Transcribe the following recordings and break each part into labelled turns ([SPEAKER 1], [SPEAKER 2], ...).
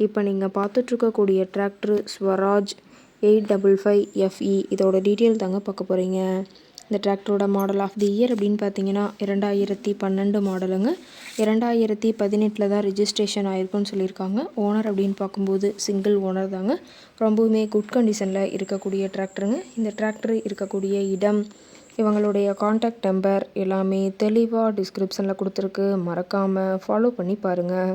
[SPEAKER 1] இப்போ நீங்கள் பார்த்துட்ருக்கக்கூடிய tractor Swaraj eight double five FE இதோட டீட்டெயில் தாங்க பார்க்க போகிறீங்க இந்த டிராக்டரோட மாடல் ஆஃப் தி இயர் அப்படின்னு பார்த்தீங்கன்னா இரண்டாயிரத்தி பன்னெண்டு மாடலுங்க இரண்டாயிரத்தி பதினெட்டில் தான் ரிஜிஸ்ட்ரேஷன் ஆயிருக்குன்னு சொல்லியிருக்காங்க. ஓனர் அப்படின்னு பார்க்கும்போது சிங்கிள் ஓனர் தாங்க. ரொம்பவுமே குட் கண்டிஷனில் இருக்கக்கூடிய டிராக்டருங்க இந்த டிராக்டர் இருக்கக்கூடிய இடம் இவங்களுடைய காண்டாக்ட் நம்பர் எல்லாமே தெளிவாக டிஸ்கிரிப்ஷனில் கொடுத்துருக்கு. மறக்காமல் ஃபாலோ பண்ணி பாருங்கள்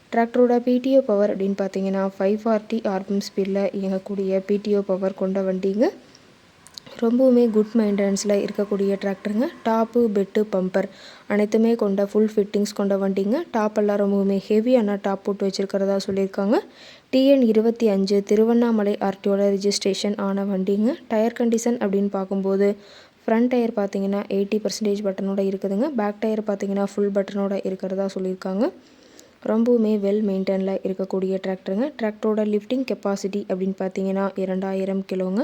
[SPEAKER 1] டிராக்டரோட பிடிஓ பவர் அப்படின்னு பார்த்தீங்கன்னா ஃபைவ் ஃபார்ட்டி ஆர்பிஎம் ஸ்பீடில் இயங்கக்கூடிய பிடிஓ பவர் கொண்ட வண்டிங்க. ரொம்பவுமே குட் மெயின்டெனன்ஸில் இருக்கக்கூடிய டிராக்டருங்க டாப்பு பெட்டு பம்பர் அனைத்துமே கொண்ட ஃபுல் ஃபிட்டிங்ஸ் கொண்ட வண்டிங்க. டாப் எல்லாம் ரொம்பவுமே ஹெவியான டாப் போட்டு வச்சுருக்கிறதா சொல்லியிருக்காங்க. டிஎன் இருபத்தி அஞ்சு திருவண்ணாமலை ஆர்டியோட ரிஜிஸ்ட்ரேஷன் ஆன வண்டிங்க. டயர் கண்டிஷன் அப்படின்னு பார்க்கும்போது ஃப்ரண்ட் டயர் பார்த்தீங்கன்னா எயிட்டி பர்சன்டேஜ் பட்டனோட இருக்குதுங்க. பேக் டயர் பார்த்தீங்கன்னா ஃபுல் பட்டனோட இருக்கிறதா சொல்லியிருக்காங்க. ரொம்பவுமே வெல் மெயின்டைனில் இருக்கக்கூடிய டிராக்டருங்க டிராக்டரோட லிஃப்டிங் கெப்பாசிட்டி அப்படின்னு பார்த்தீங்கன்னா இரண்டாயிரம் கிலோங்க.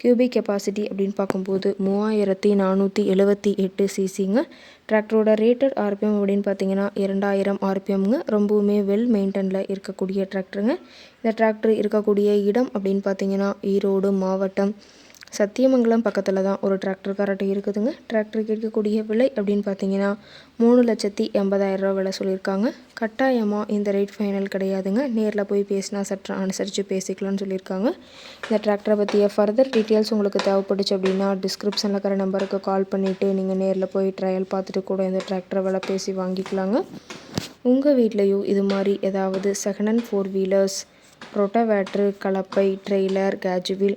[SPEAKER 1] கியூபிக் கெப்பாசிட்டி அப்படின்னு பார்க்கும்போது மூவாயிரத்தி நானூற்றி எழுபத்தி எட்டு சிசிங்க டிராக்டரோட ரேட்டட் ஆர்பிஎம் அப்படின்னு பார்த்தீங்கன்னா இரண்டாயிரம் ஆர்பிஎம்ங்க ரொம்பவுமே வெல் மெயின்டெனில் இருக்கக்கூடிய டிராக்டருங்க இந்த டிராக்டர் இருக்கக்கூடிய இடம் அப்படின்னு பார்த்தீங்கன்னா ஈரோடு மாவட்டம் சத்தியமங்கலம் பக்கத்தில் தான் ஒரு டிராக்டர் கரெக்ட் இருக்குதுங்க. டிராக்டருக்கு இருக்கக்கூடிய விலை அப்படின்னு பார்த்தீங்கன்னா மூணு லட்சத்தி எண்பதாயிரரூவா விலை சொல்லியிருக்காங்க. கட்டாயமாக இந்த ரேட் ஃபைனல் கிடையாதுங்க. நேரில் போய் பேசினா சற்று அனுசரித்து பேசிக்கலாம்னு சொல்லியிருக்காங்க. இந்த டிராக்டரை பற்றிய ஃபர்தர் டீட்டெயில்ஸ் உங்களுக்கு தேவைப்பட்டுச்சு அப்படின்னா டிஸ்கிரிப்ஷனில் இருக்கிற நம்பருக்கு கால் பண்ணிவிட்டு நீங்கள் நேரில் போய் ட்ரையல் பார்த்துட்டு கூட இந்த டிராக்டரை விலை பேசி வாங்கிக்கலாங்க. உங்கள் வீட்லேயும் இது மாதிரி ஏதாவது second hand four wheelers rotavator கலப்பை ட்ரெய்லர் கேஜுவில்